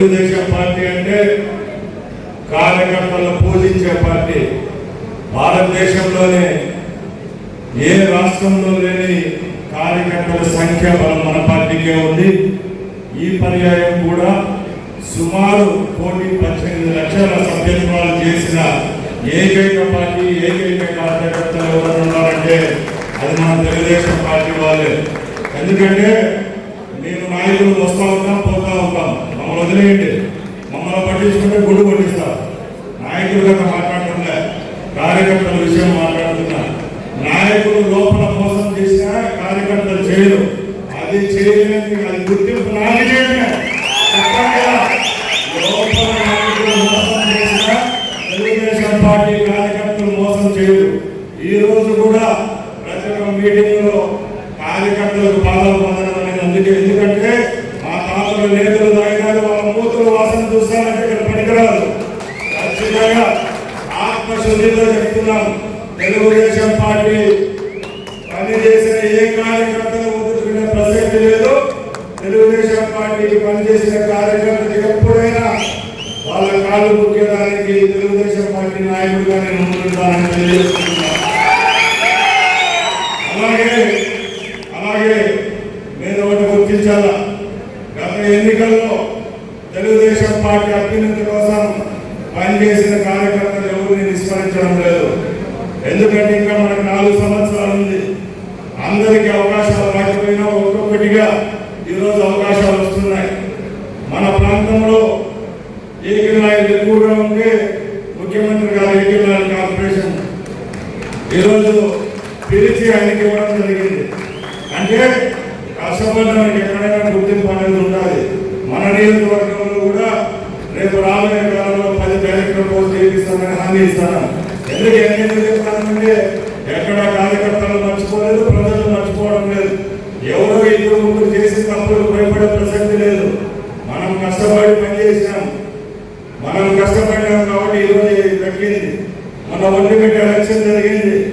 Telugu Desam party అంటే కార్యకర్తలను పూజించే పార్టీ. భారతదేశంలోనే ఏ రాష్ట్రంలో లేని కార్యకర్తల సంఖ్య బలం మన పార్టీకే ఉంది. ఈ పర్యాయం కూడా సుమారు కోటి పద్దెనిమిది లక్షల సభ్యత్వాలు చేసిన ఏకైక పార్టీ ఏకైక కార్యకర్తలు ఎవరు ఉన్నారంటే అది మన తెలుగుదేశం పార్టీ వాళ్ళే. ఎందుకంటే మేము నాయకులు వస్తా ఉంటాం వదిలేయండి. మమ్మల్ని పట్టించుకుంటే గుడ్డు కొట్టిస్తారు నాయకులు కదా మాట్లాడుతుందా కార్యకర్తల విషయం మాట్లాడుతున్నా నాయకులు లోపల మోసం చేసినా కార్యకర్తలు చేయరు. అది చేయలేదు అది గుర్తింపు నాది చేయడమే లోపల నాయకులు మోసం చేసినా తెలుగుదేశం పార్టీ కార్యకర్తలు మోసం చేయరు. ఈ రోజు కూడా ప్రతి ఒక్క మీటింగ్లో కార్యకర్తలకు పాదాలు పొందడం అనేది అందుకే. ఎందుకంటే ఆత్మశుద్ధితో చెప్తున్నాం. తెలుగుదేశం పార్టీ పనిచేసిన ఏ కార్యకర్తలు వదులుకునే ప్రసక్తి లేదు. తెలుగుదేశం పార్టీకి పనిచేసిన కార్యకర్తలు ఎప్పుడైనా వాళ్ళ కాళ్ళు ముఖ్యడానికి తెలుగుదేశం పార్టీ నాయకుడిగా నేను ముందుంటానని తెలియజేస్తున్నాను అలాగే అలాగే నేను ఒకటి గుర్తించాలా? గత ఎన్నికల్లో తెలుగుదేశం పార్టీ అభ్యున్నతి కోసం పనిచేసిన కార్యకర్తలు రోజు అవకాశాలు వస్తున్నాయి. మన ప్రాంతంలో ఏకనాయకులు ఎక్కువగా ఉంటే ముఖ్యమంత్రి గారు ఏకనాయక కార్పొరేషన్ ఈరోజు పిలిచి ఆయనకి ఇవ్వడం జరిగింది. అంటే కష్టపడడానికి ఎక్కడైనా గుర్తింపు అనేది ఉండాలి. మన నియోజకవర్గంలో కూడా రేపు రాబోయే కాలంలో పది బ్యాలెట్ల పోస్ట్ చేపిస్తామని హామీ ఇస్తాను ఎందుకు ఎందుకు చెప్తానంటే ఎక్కడ కార్యకర్తలు మర్చిపోలేదు ప్రజలు ఎవరో ఇద్దరు ముగ్గురు చేసి తప్పులు భయపడే ప్రసక్తి లేదు. మనం కష్టపడి పనిచేసినాం. మనం కష్టపడినాం కాబట్టి ఈరోజు తగ్గింది. దక్కింది మన పెట్టే ఎలక్షన్ జరిగింది.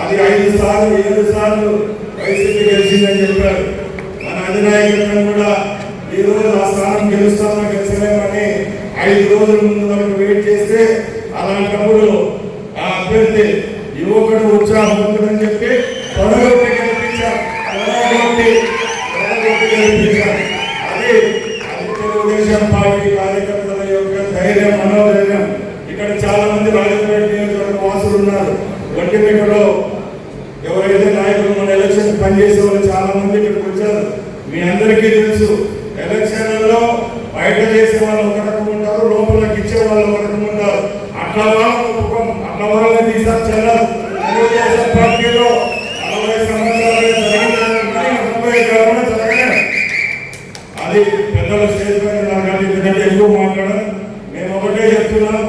అది ఐదు సార్లు ఏడు సార్లు వైసీపీ గెలిచిందని చెప్పారు. మన అధినాయకులను కూడా ఈరోజు ఆ స్థానం గెలుస్తామా గెలిచలేమని ఐదు రోజుల ముందు వరకు వెయిట్ చేస్తే అలాంటప్పుడు ఆ అభ్యర్థి యువకుడు ఉత్సాహం ఉంటుందని చెప్పి త్వరగా గెలిపించాం తొడగొట్టి అది అది తెలుగుదేశం పార్టీ కార్యకర్తల యొక్క ధైర్యం మనోధైర్యం ఇక్కడ చాలా మంది రాజపేట నియోజకవర్గ వాసులు ఉన్నారు ఒంటిమిట్టలో ఎవరైతే నాయకులు మన ఎలక్షన్ పనిచేసే వాళ్ళు చాలా మంది ఇక్కడికి వచ్చారు మీ అందరికీ తెలుసు ఎలక్షన్లలో బయట చేసే వాళ్ళు ఒక రకం ఉంటారు లోపలికి ఇచ్చే వాళ్ళు ఒక రకం ఉంటారు. అట్లా వాళ్ళని ఒప్పుకోం. అట్లా వాళ్ళని తీసారు చెల్లదు ఎక్కువ మాట్లాడడం. నేను ఒకటే చెప్తున్నాను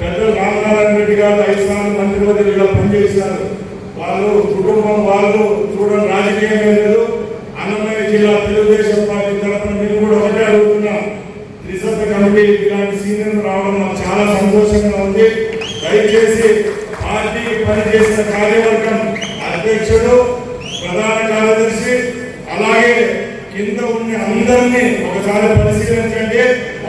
పెద్దలు రామనారాయణ రెడ్డి గారు ఐదు సార్లు ఇలా పనిచేశారు. వాళ్ళు కుటుంబం వాళ్ళు చూడడం రాజకీయమే లేదు. అన్నమయ్య జిల్లా తెలుగుదేశం పార్టీ తరఫున మేము కూడా ఒకటే అడుగుతున్నాం. త్రిసభ్య కమిటీ ఇలాంటి సీనియర్ రావడం నాకు చాలా సంతోషంగా ఉంది. దయచేసి పార్టీకి పనిచేసిన కార్యవర్గం అధ్యక్షుడు ప్రధాన కార్యదర్శి అలాగే కింద ఉన్న అందరినీ ఒకసారి పరిశీలించండి.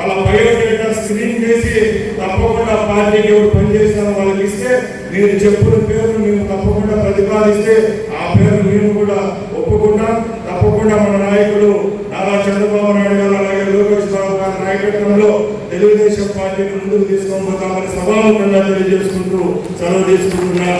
వాళ్ళ బయోడేటా స్క్రీన్ చేసి తప్పకుండా పార్టీకి ఎవరు పనిచేసిన వాళ్ళకి ఇస్తే మీరు చెప్పిన పేరు మేము తప్పకుండా ప్రతిపాదిస్తే ఆ పేరు మేము కూడా ఒప్పుకుంటాం. తప్పకుండా మన నాయకులు నారా చంద్రబాబు నాయుడు గారు అలాగే లోకేష్ బాబు గారి నాయకత్వంలో తెలుగుదేశం పార్టీని ముందుకు తీసుకొని పోతామని సభాముఖంగా తెలియజేసుకుంటూ సెలవు తీసుకుంటున్నా.